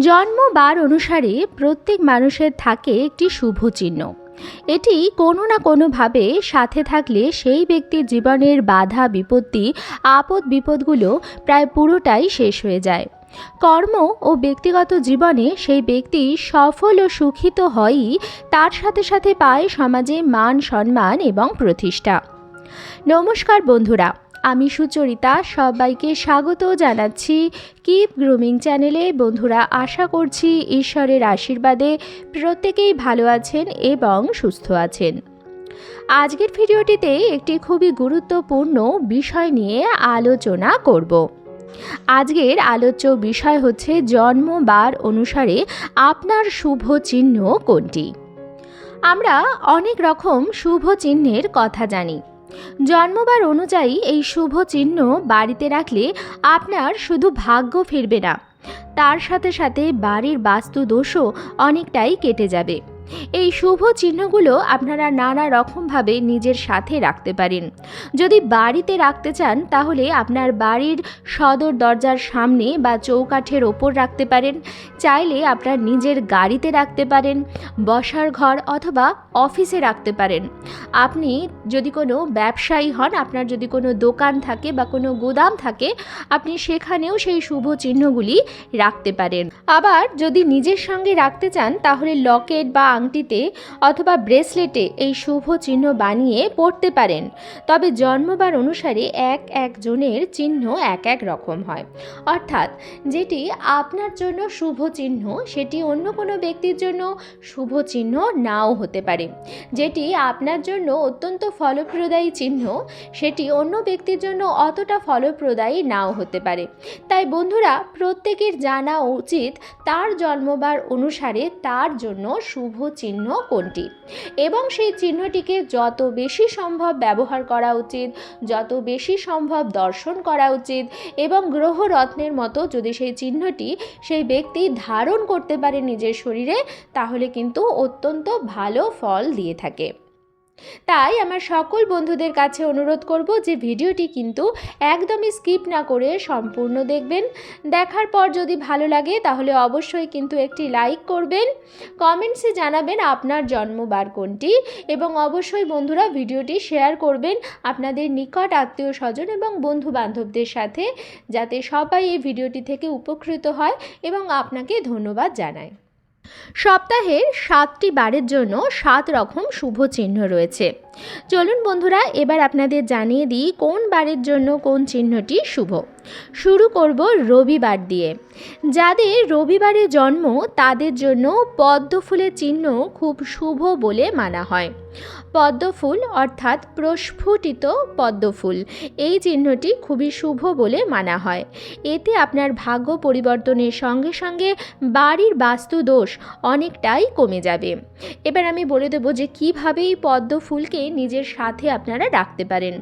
জন্মবার অনুসারে প্রত্যেক মানুষের থাকে একটি শুভ চিহ্ন। এটি কোনো না কোনোভাবে সাথে থাকলে সেই ব্যক্তির জীবনের বাধা, বিপত্তি, আপদ বিপদগুলো প্রায় পুরোটাই শেষ হয়ে যায়। কর্ম ও ব্যক্তিগত জীবনে সেই ব্যক্তি সফল ও সুখী তো হয়ই তার সাথে সাথে পায় সমাজে মান সম্মান এবং প্রতিষ্ঠা। নমস্কার বন্ধুরা আমি সুচরিতা সবাইকে স্বাগত জানাচ্ছি কিপ গ্রুমিং চ্যানেলে। বন্ধুরা, আশা করছি ঈশ্বরের আশীর্বাদে প্রত্যেকেই ভালো আছেন এবং সুস্থ আছেন। আজকের ভিডিওটিতে একটি খুবই গুরুত্বপূর্ণ বিষয় নিয়ে আলোচনা করব। আজকের আলোচ্য বিষয় হচ্ছে জন্মবার অনুসারে আপনার শুভ চিহ্ন কোনটি? আমরা অনেক রকম শুভ চিহ্নের কথা জানি। জন্মবার অনুযায়ী এই শুভ চিহ্ন বাড়িতে রাখলে আপনার শুধু ভাগ্য ফিরবে না। তার সাথে সাথে বাড়ির বাস্তু দোষও অনেকটাই কেটে যাবে। এই শুভ চিহ্নগুলো আপনারা নানা রকমভাবে নিজের সাথে রাখতে পারেন। যদি বাড়িতে রাখতে চান, তাহলে আপনার বাড়ির সদর দরজার সামনে বা চৌকাঠের ওপর রাখতে পারেন। চাইলে আপনার নিজের গাড়িতে রাখতে পারেন, বসার ঘর অথবা অফিসে রাখতে পারেন। আপনি যদি কোনো ব্যবসায়ী হন, আপনার যদি কোনো দোকান থাকে বা কোনো গুদাম থাকে, আপনি সেখানেও সেই শুভ চিহ্নগুলি রাখতে পারেন। আবার যদি নিজের সঙ্গে রাখতে চান, তাহলে লকেট বা আংটিতে অথবা ব্রেসলেটে এই শুভ চিহ্ন বানিয়ে পড়তে পারেন। তবে জন্মবার অনুসারে এক একজনের চিহ্ন এক এক রকম হয়। অর্থাৎ যেটি আপনার জন্য শুভ চিহ্ন, সেটি অন্য কোনো ব্যক্তির জন্য শুভ চিহ্ন নাও হতে পারে। যেটি আপনার জন্য অত্যন্ত ফলপ্রদায়ী চিহ্ন, সেটি অন্য ব্যক্তির জন্য অতটা ফলপ্রদায়ী নাও হতে পারে। তাই বন্ধুরা, প্রত্যেকের জানা উচিত তার জন্মবার অনুসারে তার জন্য শুভ চিহ্ন কোনটি? এবং সেই চিহ্নটিকে যত বেশি সম্ভব ব্যবহার করা উচিত, যত বেশি সম্ভব দর্শন করা উচিত এবং গ্রহ রত্নের মতো যদি সেই চিহ্নটি সেই ব্যক্তি ধারণ করতে পারে নিজের শরীরে, তাহলে কিন্তু অত্যন্ত ভালো ফল দিয়ে থাকে। তাই আমার সকল বন্ধুদের কাছে অনুরোধ করব যে ভিডিওটি কিন্তু একদমই স্কিপ না করে সম্পূর্ণ দেখবেন। দেখার পর যদি ভালো লাগে তাহলে অবশ্যই কিন্তু একটি লাইক করবেন, কমেন্টসে জানাবেন আপনার জন্মবার কোনটি এবং অবশ্যই বন্ধুরা ভিডিওটি শেয়ার করবেন আপনাদের নিকট আত্মীয় স্বজন এবং বন্ধু বান্ধবদের সাথে যাতে সবাই এই ভিডিওটি থেকে উপকৃত হয় এবং আপনাকে ধন্যবাদ জানায়। সপ্তাহের সাতটি বারের জন্য সাত রকম শুভ চিহ্ন রয়েছে। চলুন বন্ধুরা, এবার আপনাদের জানিয়ে দিই কোন বারের জন্য কোন চিহ্নটি শুভ। শুরু করব রবিবার দিয়ে। যাদের রবিবারে জন্ম, তাদের জন্য পদ্ম ফুলের চিহ্ন খুব শুভ বলে মানা হয়। পদ্ম ফুল অর্থাৎ প্রস্ফুটিত পদ্ম ফুল, এই চিহ্নটি খুবই শুভ বলে মানা হয়। এতে আপনার ভাগ্য পরিবর্তনের সঙ্গে সঙ্গে বাড়ির বাস্তু দোষ অনেকটাই কমে যাবে। এবার আমি বলে দেবো যে কীভাবে এই পদ্ম ফুলকে নিজের সাথে আপনারা রাখতে পারেন।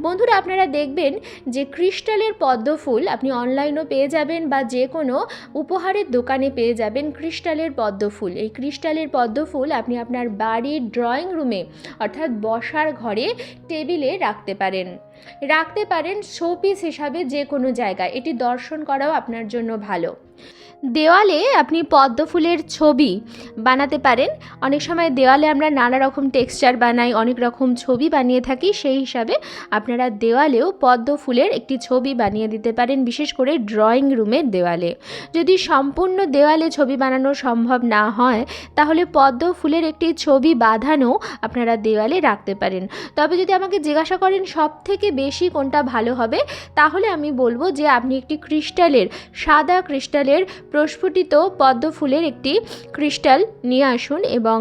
বন্ধুরা, আপনারা দেখবেন যে ক্রিস্টালের পদ্ম ফুল আপনি অনলাইনও পেয়ে যাবেন বা যে কোনো উপহারের দোকানে পেয়ে যাবেন ক্রিস্টালের পদ্ম ফুল এই ক্রিস্টালের পদ্ম ফুল আপনি আপনার বাড়ির ড্রয়িং রুমে অর্থাৎ বসার ঘরে টেবিলে রাখতে পারেন। রাখতে পারেন শোপিস হিসাবে যে কোনো জায়গায়। এটি দর্শন করাও আপনার জন্য ভালো। দেওয়ালে আপনি পদ্ম ফুলের ছবি বানাতে পারেন। অনেক সময় দেওয়ালে আমরা নানা রকম টেক্সচার বানাই, অনেক রকম ছবি বানিয়ে থাকি, সেই হিসাবে আপনারা দেওয়ালেও পদ্ম ফুলের একটি ছবি বানিয়ে দিতে পারেন, বিশেষ করে ড্রয়িং রুমের দেওয়ালে। যদি সম্পূর্ণ দেওয়ালে ছবি বানানো সম্ভব না হয়, তাহলে পদ্ম ফুলের একটি ছবি বাঁধানো আপনারা দেওয়ালে রাখতে পারেন। তবে যদি আমাকে জিজ্ঞাসা করেন সব থেকে বেশি কোনটা ভালো হবে, তাহলে আমি বলব যে আপনি একটি ক্রিস্টালের, সাদা ক্রিস্টালের প্রস্ফুটিত পদ্ম ফুলের একটি ক্রিস্টাল নিয়ে আসুন এবং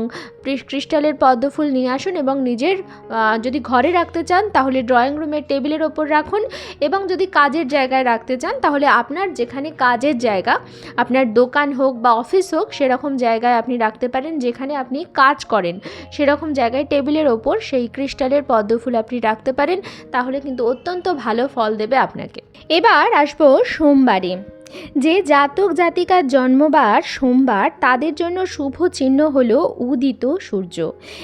ক্রিস্টালের পদ্ম ফুল নিয়ে আসুন এবং নিজের যদি ঘরে রাখতে চান তাহলে ড্রয়িং রুমের টেবিলের ওপর রাখুন এবং যদি কাজের জায়গায় রাখতে চান তাহলে আপনার যেখানে কাজের জায়গা, আপনার দোকান হোক বা অফিস হোক সেরকম জায়গায় আপনি রাখতে পারেন যেখানে আপনি কাজ করেন। সেরকম জায়গায় টেবিলের ওপর সেই ক্রিস্টালের পদ্ম ফুল আপনি রাখতে পারেন, তাহলে কিন্তু অত্যন্ত ভালো ফল দেবে আপনাকে। এবার আসব সোমবারে। যে জাতক জাতিকার জন্মবার সোমবার তাদের জন্য শুভ চিহ্ন হল উদিত সূর্য।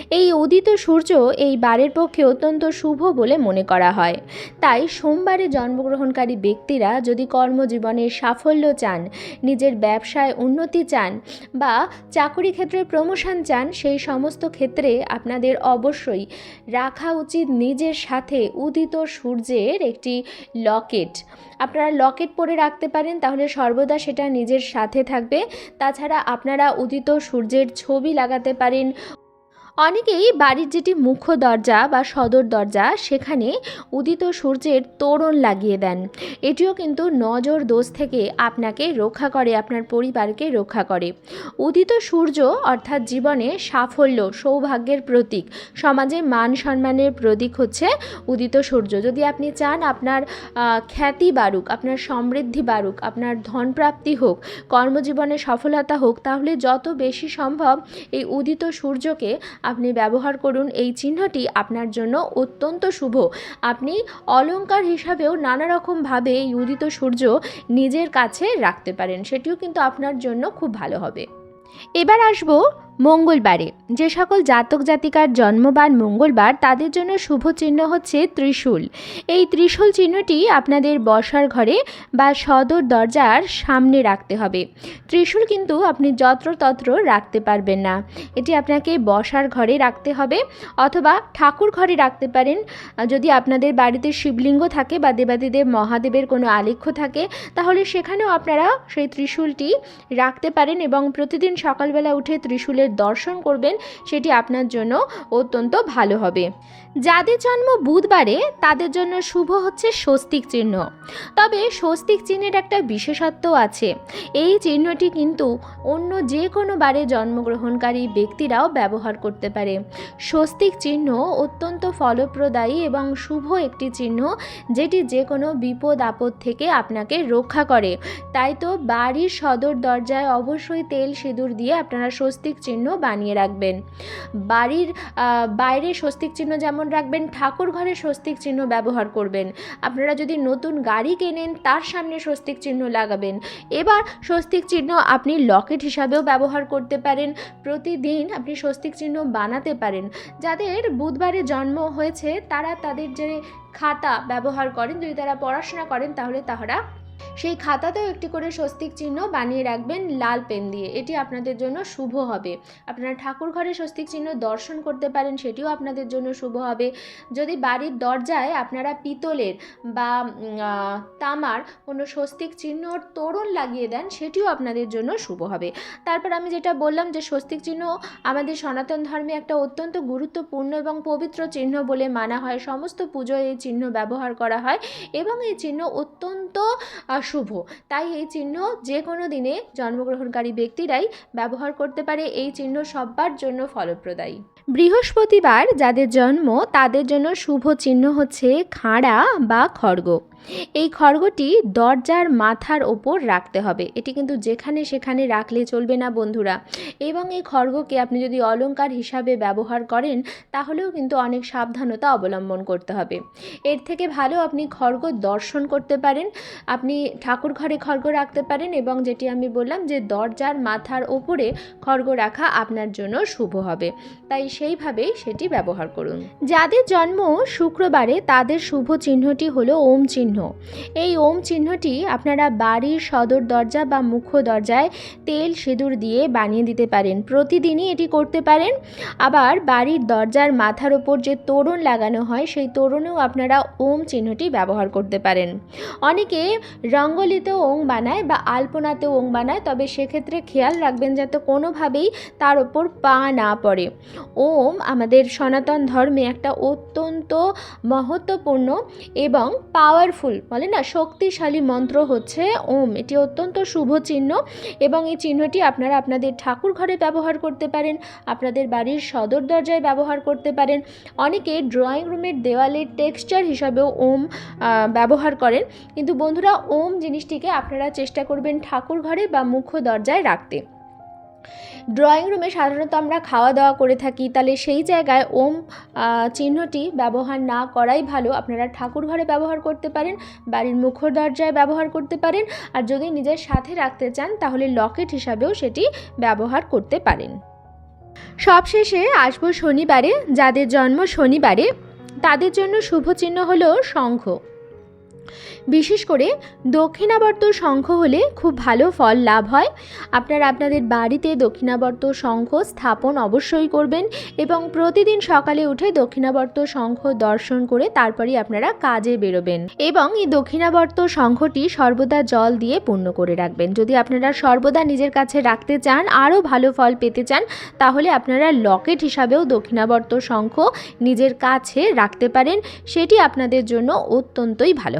এই উদিত সূর্য এই বারের পক্ষে অত্যন্ত শুভ বলে মনে করা হয়। তাই সোমবারে জন্মগ্রহণকারী ব্যক্তিরা যদি কর্মজীবনে সাফল্য চান, নিজের ব্যবসায় উন্নতি চান বা চাকরি ক্ষেত্রে প্রমোশন চান, সেই সমস্ত ক্ষেত্রে আপনাদের অবশ্যই রাখা উচিত নিজের সাথে উদিত সূর্যের একটি লকেট। আপনারা লকেট পরে রাখতে পারেন, তাহলে সর্বদা সেটা নিজের সাথে থাকবে। তাছাড়া আপনারা উদিত সূর্যের ছবি লাগাতে পারেন। অনেকেই বাড়ির যেটি মুখ্য দরজা বা সদর দরজা, সেখানে উদিত সূর্যের তোরণ লাগিয়ে দেন। এটিও কিন্তু নজর দোষ থেকে আপনাকে রক্ষা করে, আপনার পরিবারকে রক্ষা করে। উদিত সূর্য অর্থাৎ জীবনে সাফল্য, সৌভাগ্যের প্রতীক। সমাজে মান সম্মানের প্রতীক হচ্ছে উদিত সূর্য। যদি আপনি চান আপনার খ্যাতি বাড়ুক, আপনার সমৃদ্ধি বাড়ুক, আপনার ধনপ্রাপ্তি হোক, কর্মজীবনে সফলতা হোক, তাহলে যত বেশি সম্ভব এই উদিত সূর্যকে আপনি ব্যবহার করুন। এই চিহ্নটি আপনার জন্য অত্যন্ত শুভ। আপনি অলঙ্কার হিসাবেও নানা রকমভাবে এই উদিত সূর্য নিজের কাছে রাখতে পারেন। সেটিও কিন্তু আপনার জন্য খুব ভালো হবে। এবার আসব মঙ্গলবারে। যে সকল জাতক জাতিকার জন্মবার মঙ্গলবার, তাদের জন্য শুভ চিহ্ন হচ্ছে ত্রিশূল। এই ত্রিশূল চিহ্নটি আপনাদের বসার ঘরে বা সদর দরজার সামনে রাখতে হবে। ত্রিশূল কিন্তু আপনি যত্রতত্র রাখতে পারবেন না। এটি আপনাকে বসার ঘরে রাখতে হবে অথবা ঠাকুর ঘরে রাখতে পারেন। যদি আপনাদের বাড়িতে শিবলিঙ্গ থাকে বা দেবাদিদেব মহাদেবের কোনো আলেখ্য থাকে, তাহলে সেখানেও আপনারা সেই ত্রিশূলটি রাখতে পারেন এবং প্রতিদিন সকালবেলা উঠে ত্রিশূলের দর্শন করবেন, সেটি আপনার জন্য অত্যন্ত ভালো হবে। যাদের জন্ম বুধবারে, তাদের জন্য শুভ হচ্ছে স্বস্তিক চিহ্ন। তবে স্বস্তিক চিহ্নের একটা বিশেষত্ব আছে। এই চিহ্নটি কিন্তু অন্য যে কোনো বারে জন্মগ্রহণকারী ব্যক্তিরাও ব্যবহার করতে পারে। স্বস্তিক চিহ্ন অত্যন্ত ফলপ্রদায়ী এবং শুভ একটি চিহ্ন, যেটি যে কোনো বিপদ আপদ থেকে আপনাকে রক্ষা করে। তাই তো বাড়ির সদর দরজায় অবশ্যই তেল সিঁদুর দিয়ে আপনারা স্বস্তিক চিহ্ন বানিয়ে রাখবেন। বাড়ির বাইরে স্বস্তিক চিহ্ন যেমন রাখবেন ঠাকুর ঘরে স্বস্তিক চিহ্ন ব্যবহার করবেন। আপনারা যদি নতুন গাড়ি কেনেন, তার সামনে স্বস্তিক চিহ্ন লাগাবেন। এবার স্বস্তিক চিহ্ন আপনি লকেট হিসাবেও ব্যবহার করতে পারেন। প্রতিদিন আপনি স্বস্তিক চিহ্ন বানাতে পারেন। যাদের বুধবারে জন্ম হয়েছে, তারা তাদের যে খাতা ব্যবহার করেন, যদি তারা পড়াশোনা করেন, তাহলে তারা সেই খাতাতেও একটি করে স্বস্তিক চিহ্ন বানিয়ে রাখবেন লাল পেন দিয়ে। এটি আপনাদের জন্য শুভ হবে। আপনারা ঠাকুর ঘরে স্বস্তিক চিহ্ন দর্শন করতে পারেন, সেটিও আপনাদের জন্য শুভ হবে। যদি বাড়ির দরজায় আপনারা পিতলের বা তামার কোনো স্বস্তিক চিহ্ন তোরণ লাগিয়ে দেন, সেটিও আপনাদের জন্য শুভ হবে। তারপর আমি যেটা বললাম যে স্বস্তিক চিহ্ন আমাদের সনাতন ধর্মে একটা অত্যন্ত গুরুত্বপূর্ণ এবং পবিত্র চিহ্ন বলে মানা হয়। সমস্ত পুজোয় এই চিহ্ন ব্যবহার করা হয় এবং এই চিহ্ন অত্যন্ত শুভ তাই এই চিহ্ন যে কোনো দিনে জন্মগ্রহণকারী ব্যক্তিরাই ব্যবহার করতে পারে। এই চিহ্ন সব্বার জন্য ফলপ্রদায়ী। বৃহস্পতিবার যাদের জন্ম, তাদের জন্য শুভ চিহ্ন হচ্ছে খাড়া বা খড়গ। এই খড়গটি দরজার মাথার ওপর রাখতে হবে। এটি কিন্তু যেখানে সেখানে রাখলে চলবে না বন্ধুরা। এবং এই খড়গকে আপনি যদি অলঙ্কার হিসাবে ব্যবহার করেন, তাহলেও কিন্তু অনেক সাবধানতা অবলম্বন করতে হবে। এর থেকে ভালো আপনি খড়গ দর্শন করতে পারেন। আপনি ঠাকুর ঘরে খড়গ রাখতে পারেন এবং যেটি আমি বললাম যে দরজার মাথার ওপরে খড়গ রাখা আপনার জন্য শুভ হবে। তাই সেইভাবেই সেটি ব্যবহার করুন। যাদের জন্ম শুক্রবারে, তাদের শুভ চিহ্নটি হলো ওম চিহ্ন। এই ওম চিহ্নটি আপনারা বাড়ির সদর দরজা বা মুখ্য দরজায় তেল সিঁদুর দিয়ে বানিয়ে দিতে পারেন। প্রতিদিনই এটি করতে পারেন। আবার বাড়ির দরজার মাথার ওপর যে তোরণ লাগানো হয়, সেই তোরণেও আপনারা ওম চিহ্নটি ব্যবহার করতে পারেন। অনেকে রঙ্গলিতেও ওং বানায় বা আলপনাতেও ওং বানায়, তবে সেক্ষেত্রে খেয়াল রাখবেন যাতে কোনোভাবেই তার ওপর পা না পড়ে। ওম আমাদের সনাতন ধর্মে একটা অত্যন্ত মহত্বপূর্ণ এবং পাওয়ারফুল বলে না, শক্তিশালী মন্ত্র হচ্ছে ওম। এটি অত্যন্ত শুভ চিহ্ন এবং এই চিহ্নটি আপনারা আপনাদের ঠাকুর ঘরে ব্যবহার করতে পারেন, আপনাদের বাড়ির সদর দরজায় ব্যবহার করতে পারেন। অনেকে ড্রয়িং রুমের দেওয়ালের টেক্সচার হিসাবেও ওম ব্যবহার করেন। কিন্তু বন্ধুরা, ওম জিনিসটিকে আপনারা চেষ্টা করবেন ঠাকুর ঘরে বা মুখ্য দরজায় রাখতে। ড্রয়িং রুমে সাধারণত আমরা খাওয়া দাওয়া করে থাকি, তাহলে সেই জায়গায় ওম চিহ্নটি ব্যবহার না করাই ভালো। আপনারা ঠাকুর ঘরে ব্যবহার করতে পারেন, বাড়ির মুখর দরজায় ব্যবহার করতে পারেন, আর যদি নিজের সাথে রাখতে চান, তাহলে লকেট হিসাবেও সেটি ব্যবহার করতে পারেন। সবশেষে আসব শনিবারে, যাদের জন্ম শনিবারে, তাদের জন্য শুভ চিহ্ন হলো শঙ্খ। বিশেষ করে দক্ষিণাবর্ত শঙ্খ হলে খুব ভালো ফল লাভ হয়। আপনারা আপনাদের বাড়িতে দক্ষিণাবর্ত শঙ্খ স্থাপন অবশ্যই করবেন এবং প্রতিদিন সকালে উঠে দক্ষিণাবর্ত শঙ্খ দর্শন করে তারপরেই আপনারা কাজে বেরোবেন। এবং এই দক্ষিণাবর্ত শঙ্খটি সর্বদা জল দিয়ে পূর্ণ করে রাখবেন। যদি আপনারা সর্বদা নিজের কাছে রাখতে চান, আরও ভালো ফল পেতে চান, তাহলে আপনারা লকেট হিসাবেও দক্ষিণাবর্ত শঙ্খ নিজের কাছে রাখতে পারেন। সেটি আপনাদের জন্য অত্যন্তই ভালো